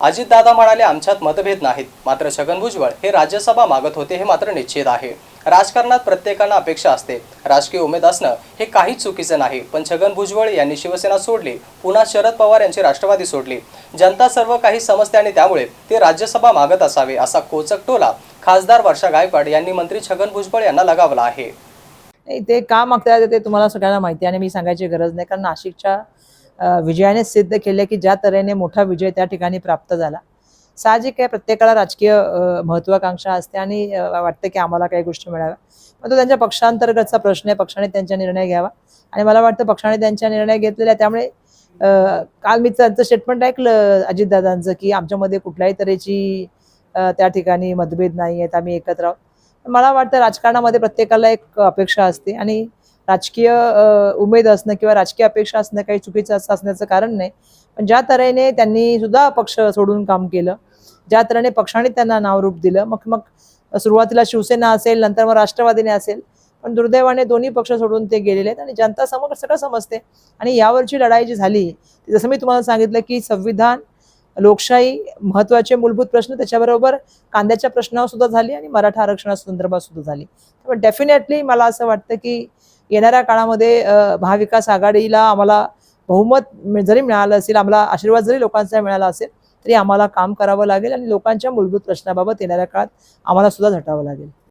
अजितदादा म्हणाले आमच्यात मतभेद नाहीत. मात्र छगन भुजबळ हे राज्यसभा मागत होते हे मात्र निश्चित आहे. राजकारणात प्रत्येकाला अपेक्षा असते. राजकीय उमेद असणं हे काहीच चुकीचं नाही. पण छगन भुजबळ यांनी शिवसेना सोडली. पुन्हा शरद पवार यांची राष्ट्रवादी सोडली. जनता सर्व काही समजते आणि त्यामुळे ते राज्यसभा मागत असावे असा कोचक टोला खासदार वर्षा गायकवाड यांनी मंत्री छगन भुजबळ यांना लगावला आहे. ते का मागतात ते तुम्हाला सगळ्यांना माहिती आहे आणि मी सांगायची गरज नाही. कारण नाशिकच्या विजयाने सिद्ध केले की ज्या तऱ्हेने मोठा विजय त्या ठिकाणी प्राप्त झाला. साहजिक आहे प्रत्येकाला राजकीय महत्वाकांक्षा असते आणि वाटतं की आम्हाला काही गोष्टी मिळाव्या. पण तो त्यांच्या पक्षांतर्गतचा प्रश्न आहे पक्षाने त्यांचा निर्णय घ्यावा. आणि मला वाटतं पक्षाने त्यांचा निर्णय घेतलेला त्यामुळे काल मी त्यांचं स्टेटमेंट ऐकलं अजितदादांचं की आमच्यामध्ये कुठल्याही तऱ्हेची त्या ठिकाणी मतभेद नाही आहेत आम्ही एकत्र आहोत. मला वाटतं राजकारणामध्ये प्रत्येकाला एक अपेक्षा असते आणि राजकीय उमेद असणं किंवा राजकीय अपेक्षा असणं काही चुकीचं असं असण्याचं कारण नाही. पण ज्या तऱ्हेने त्यांनी सुद्धा पक्ष सोडून काम केलं ज्या तऱ्हेने पक्षाने त्यांना नावरूप दिलं मग मग सुरुवातीला शिवसेना असेल नंतर मग राष्ट्रवादीने असेल पण दुर्दैवाने दोन्ही पक्ष सोडून ते गेलेले आहेत आणि जनता समोर सगळं समजते. आणि यावरची लढाई जी झाली जसं मी तुम्हाला सांगितलं की संविधान लोकशाही महत्त्वाचे मूलभूत प्रश्न त्याच्याबरोबर कांद्याच्या प्रश्नावर सुद्धा झाली आणि मराठा आरक्षणासंदर्भात सुद्धा झाली. पण डेफिनेटली मला असं वाटतं की येणाऱ्या काळामध्ये महाविकास आघाडीला आम्हाला बहुमत जरी मिळालं असेल आम्हाला आशीर्वाद जरी लोकांचा मिळाला असेल तरी आम्हाला काम करावं लागेल आणि लोकांच्या मूलभूत प्रश्नाबाबत येणाऱ्या काळात आम्हाला सुद्धा झटावं लागेल.